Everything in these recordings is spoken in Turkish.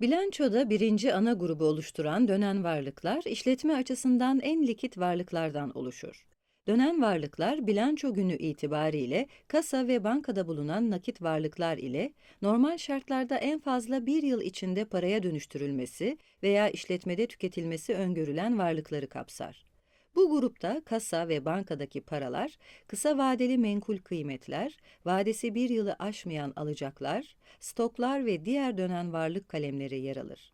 Bilançoda birinci ana grubu oluşturan dönen varlıklar, işletme açısından en likit varlıklardan oluşur. Dönen varlıklar, bilanço günü itibariyle kasa ve bankada bulunan nakit varlıklar ile normal şartlarda en fazla bir yıl içinde paraya dönüştürülmesi veya işletmede tüketilmesi öngörülen varlıkları kapsar. Bu grupta kasa ve bankadaki paralar, kısa vadeli menkul kıymetler, vadesi bir yılı aşmayan alacaklar, stoklar ve diğer dönen varlık kalemleri yer alır.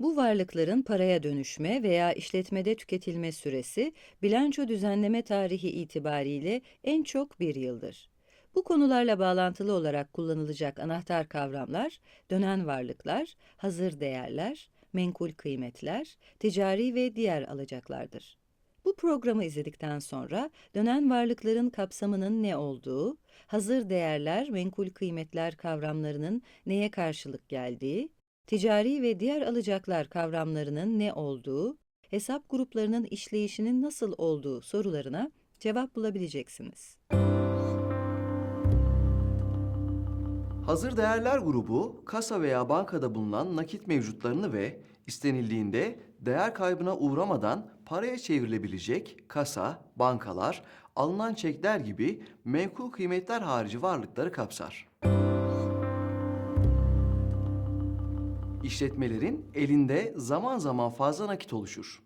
Bu varlıkların paraya dönüşme veya işletmede tüketilme süresi, bilanço düzenleme tarihi itibariyle en çok bir yıldır. Bu konularla bağlantılı olarak kullanılacak anahtar kavramlar, dönen varlıklar, hazır değerler, menkul kıymetler, ticari ve diğer alacaklardır. Bu programı izledikten sonra dönen varlıkların kapsamının ne olduğu, hazır değerler, menkul kıymetler kavramlarının neye karşılık geldiği, ticari ve diğer alacaklar kavramlarının ne olduğu, hesap gruplarının işleyişinin nasıl olduğu sorularına cevap bulabileceksiniz. Hazır değerler grubu, kasa veya bankada bulunan nakit mevcutlarını ve istenildiğinde değer kaybına uğramadan paraya çevrilebilecek kasa, bankalar, alınan çekler gibi menkul kıymetler harici varlıkları kapsar. İşletmelerin elinde zaman zaman fazla nakit oluşur.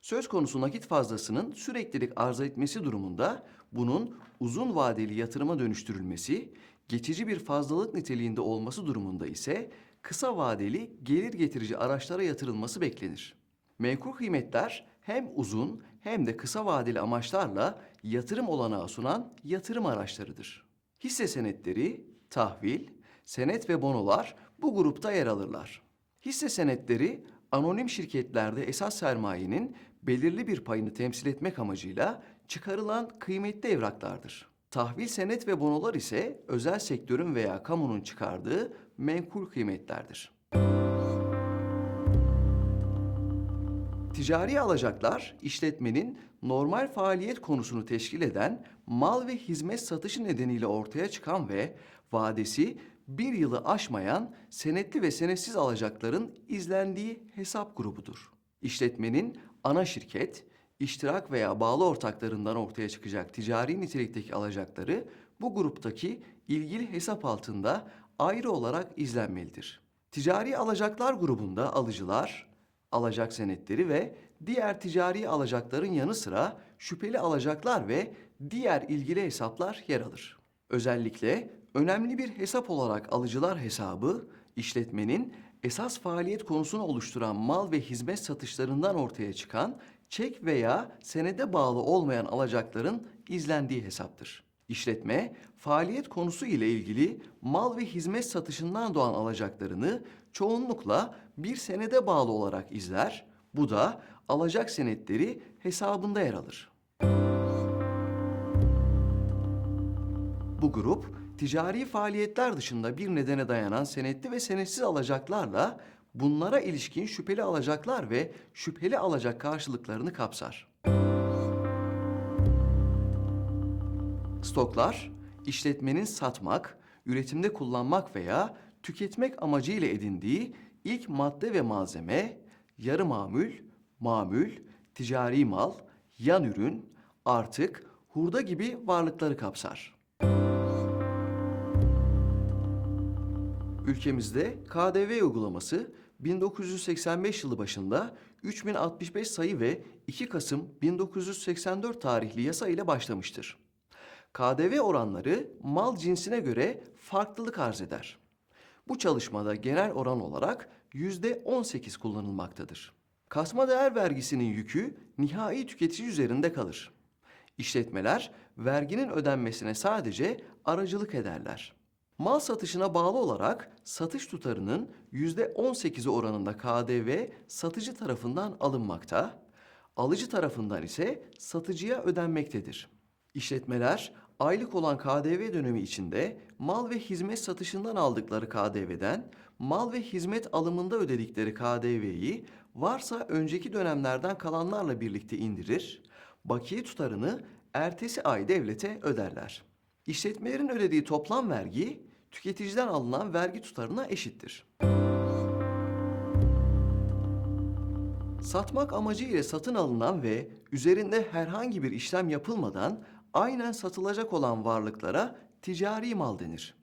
Söz konusu nakit fazlasının süreklilik arz etmesi durumunda bunun uzun vadeli yatırıma dönüştürülmesi, geçici bir fazlalık niteliğinde olması durumunda ise kısa vadeli gelir getirici araçlara yatırılması beklenir. Menkul kıymetler hem uzun hem de kısa vadeli amaçlarla yatırım olanağı sunan yatırım araçlarıdır. Hisse senetleri, tahvil, senet ve bonolar bu grupta yer alırlar. Hisse senetleri anonim şirketlerde esas sermayenin belirli bir payını temsil etmek amacıyla çıkarılan kıymetli evraklardır. Tahvil senet ve bonolar ise özel sektörün veya kamunun çıkardığı menkul kıymetlerdir. Ticari alacaklar, işletmenin normal faaliyet konusunu teşkil eden mal ve hizmet satışı nedeniyle ortaya çıkan ve vadesi bir yılı aşmayan senetli ve senetsiz alacakların izlendiği hesap grubudur. İşletmenin ana şirket, iştirak veya bağlı ortaklarından ortaya çıkacak ticari nitelikteki alacakları bu gruptaki ilgili hesap altında ayrı olarak izlenmelidir. Ticari alacaklar grubunda alıcılar, alacak senetleri ve diğer ticari alacakların yanı sıra şüpheli alacaklar ve diğer ilgili hesaplar yer alır. Özellikle önemli bir hesap olarak alıcılar hesabı işletmenin esas faaliyet konusunu oluşturan mal ve hizmet satışlarından ortaya çıkan çek veya senede bağlı olmayan alacakların izlendiği hesaptır. İşletme, faaliyet konusu ile ilgili mal ve hizmet satışından doğan alacaklarını çoğunlukla bir senede bağlı olarak izler. Bu da alacak senetleri hesabında yer alır. Bu grup ticari faaliyetler dışında bir nedene dayanan senetli ve senetsiz alacaklarla bunlara ilişkin şüpheli alacaklar ve şüpheli alacak karşılıklarını kapsar. Stoklar, işletmenin satmak, üretimde kullanmak veya tüketmek amacıyla edindiği ilk madde ve malzeme, yarı mamül, mamül, ticari mal, yan ürün, artık, hurda gibi varlıkları kapsar. Ülkemizde KDV uygulaması 1985 yılı başında 3065 sayı ve 2 Kasım 1984 tarihli yasa ile başlamıştır. KDV oranları mal cinsine göre farklılık arz eder. Bu çalışmada genel oran olarak %18 kullanılmaktadır. Kasma değer vergisinin yükü nihai tüketici üzerinde kalır. İşletmeler verginin ödenmesine sadece aracılık ederler. Mal satışına bağlı olarak satış tutarının %18'i oranında KDV satıcı tarafından alınmakta, alıcı tarafından ise satıcıya ödenmektedir. İşletmeler aylık olan KDV dönemi içinde mal ve hizmet satışından aldıkları KDV'den mal ve hizmet alımında ödedikleri KDV'yi varsa önceki dönemlerden kalanlarla birlikte indirir, bakiye tutarını ertesi ay devlete öderler. İşletmelerin ödediği toplam vergi tüketiciden alınan vergi tutarına eşittir. Satmak amacıyla satın alınan ve üzerinde herhangi bir işlem yapılmadan aynen satılacak olan varlıklara ticari mal denir.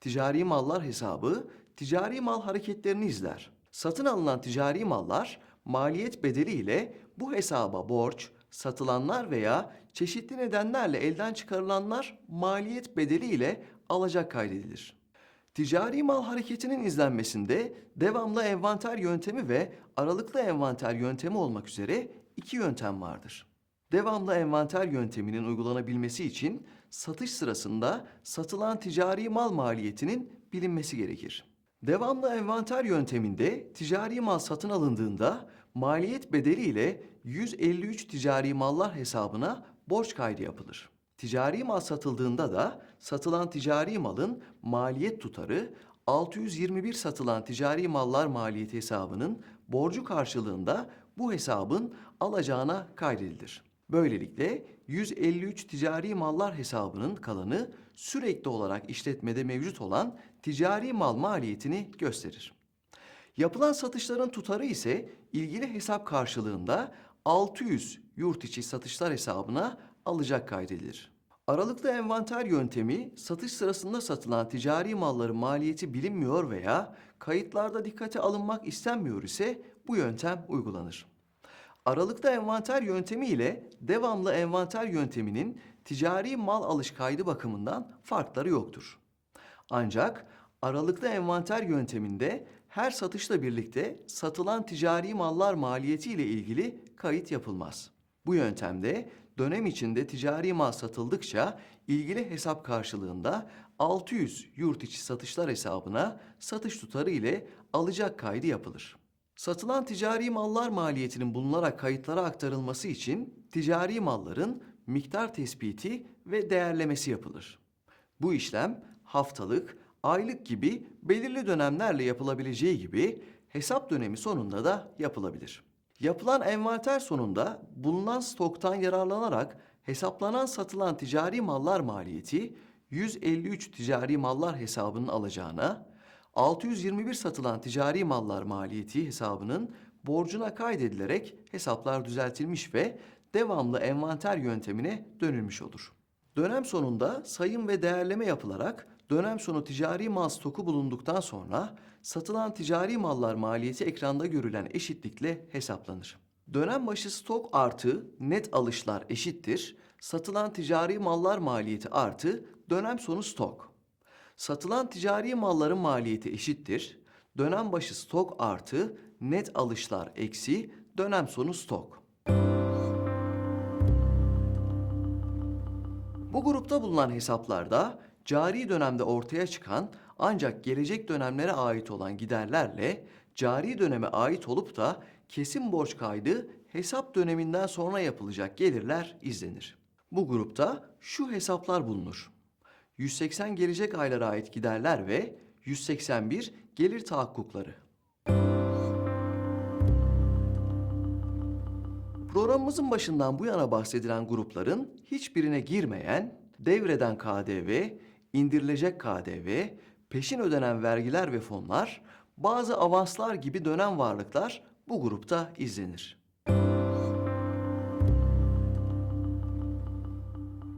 Ticari mallar hesabı ticari mal hareketlerini izler. Satın alınan ticari mallar maliyet bedeli ile bu hesaba borç, satılanlar veya çeşitli nedenlerle elden çıkarılanlar maliyet bedeli ile alacak kaydedilir. Ticari mal hareketinin izlenmesinde devamlı envanter yöntemi ve aralıklı envanter yöntemi olmak üzere iki yöntem vardır. Devamlı envanter yönteminin uygulanabilmesi için satış sırasında satılan ticari mal maliyetinin bilinmesi gerekir. Devamlı envanter yönteminde ticari mal satın alındığında maliyet bedeli ile 153 ticari mallar hesabına borç kaydı yapılır. Ticari mal satıldığında da satılan ticari malın maliyet tutarı 621 satılan ticari mallar maliyeti hesabının borcu karşılığında bu hesabın alacağına kaydedilir. Böylelikle 153 ticari mallar hesabının kalanı sürekli olarak işletmede mevcut olan ticari mal maliyetini gösterir. Yapılan satışların tutarı ise ilgili hesap karşılığında 600 yurt içi satışlar hesabına alacak kaydedilir. Aralıklı envanter yöntemi satış sırasında satılan ticari malların maliyeti bilinmiyor veya kayıtlarda dikkate alınmak istenmiyor ise bu yöntem uygulanır. Aralıklı envanter yöntemi ile devamlı envanter yönteminin ticari mal alış kaydı bakımından farkları yoktur. Ancak aralıklı envanter yönteminde her satışla birlikte satılan ticari mallar maliyeti ile ilgili kayıt yapılmaz. Bu yöntemde dönem içinde ticari mal satıldıkça ilgili hesap karşılığında 600 yurt içi satışlar hesabına satış tutarı ile alacak kaydı yapılır. Satılan ticari mallar maliyetinin bulunarak kayıtlara aktarılması için ticari malların miktar tespiti ve değerlemesi yapılır. Bu işlem haftalık, aylık gibi belirli dönemlerle yapılabileceği gibi hesap dönemi sonunda da yapılabilir. Yapılan envanter sonunda bulunan stoktan yararlanarak hesaplanan satılan ticari mallar maliyeti 153 ticari mallar hesabının alacağına, 621 satılan ticari mallar maliyeti hesabının borcuna kaydedilerek hesaplar düzeltilmiş ve devamlı envanter yöntemine dönülmüş olur. Dönem sonunda sayım ve değerleme yapılarak dönem sonu ticari mal stoku bulunduktan sonra satılan ticari mallar maliyeti ekranda görülen eşitlikle hesaplanır. Dönem başı stok artı net alışlar eşittir. Satılan ticari mallar maliyeti artı dönem sonu stok. Satılan ticari malların maliyeti eşittir. Dönem başı stok artı net alışlar eksi dönem sonu stok. Bu grupta bulunan hesaplarda cari dönemde ortaya çıkan ancak gelecek dönemlere ait olan giderlerle cari döneme ait olup da kesin borç kaydı hesap döneminden sonra yapılacak gelirler izlenir. Bu grupta şu hesaplar bulunur. 180 gelecek aylara ait giderler ve 181 gelir tahakkukları. Programımızın başından bu yana bahsedilen grupların hiçbirine girmeyen devreden KDV, indirilecek KDV, peşin ödenen vergiler ve fonlar, bazı avanslar gibi dönem varlıklar bu grupta izlenir.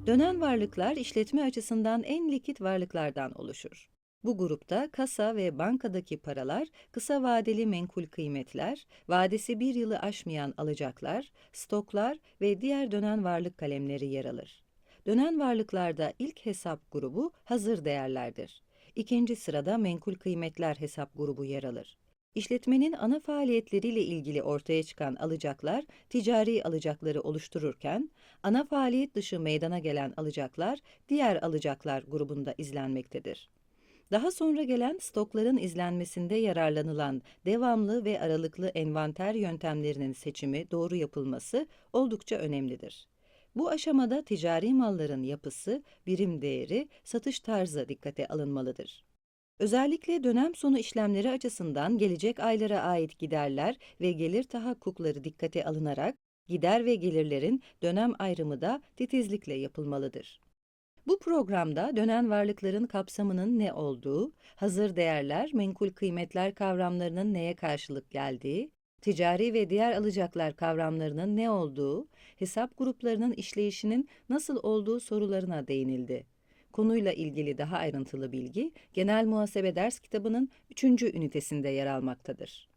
Dönen varlıklar işletme açısından en likit varlıklardan oluşur. Bu grupta kasa ve bankadaki paralar, kısa vadeli menkul kıymetler, vadesi bir yılı aşmayan alacaklar, stoklar ve diğer dönen varlık kalemleri yer alır. Dönen varlıklarda ilk hesap grubu hazır değerlerdir. İkinci sırada menkul kıymetler hesap grubu yer alır. İşletmenin ana faaliyetleriyle ilgili ortaya çıkan alacaklar ticari alacakları oluştururken, ana faaliyet dışı meydana gelen alacaklar diğer alacaklar grubunda izlenmektedir. Daha sonra gelen stokların izlenmesinde yararlanılan devamlı ve aralıklı envanter yöntemlerinin seçimi doğru yapılması oldukça önemlidir. Bu aşamada ticari malların yapısı, birim değeri, satış tarzı dikkate alınmalıdır. Özellikle dönem sonu işlemleri açısından gelecek aylara ait giderler ve gelir tahakkukları dikkate alınarak gider ve gelirlerin dönem ayrımı da titizlikle yapılmalıdır. Bu programda dönen varlıkların kapsamının ne olduğu, hazır değerler, menkul kıymetler kavramlarının neye karşılık geldiği, ticari ve diğer alacaklar kavramlarının ne olduğu, hesap gruplarının işleyişinin nasıl olduğu sorularına değinildi. Konuyla ilgili daha ayrıntılı bilgi Genel Muhasebe Ders Kitabı'nın 3. ünitesinde yer almaktadır.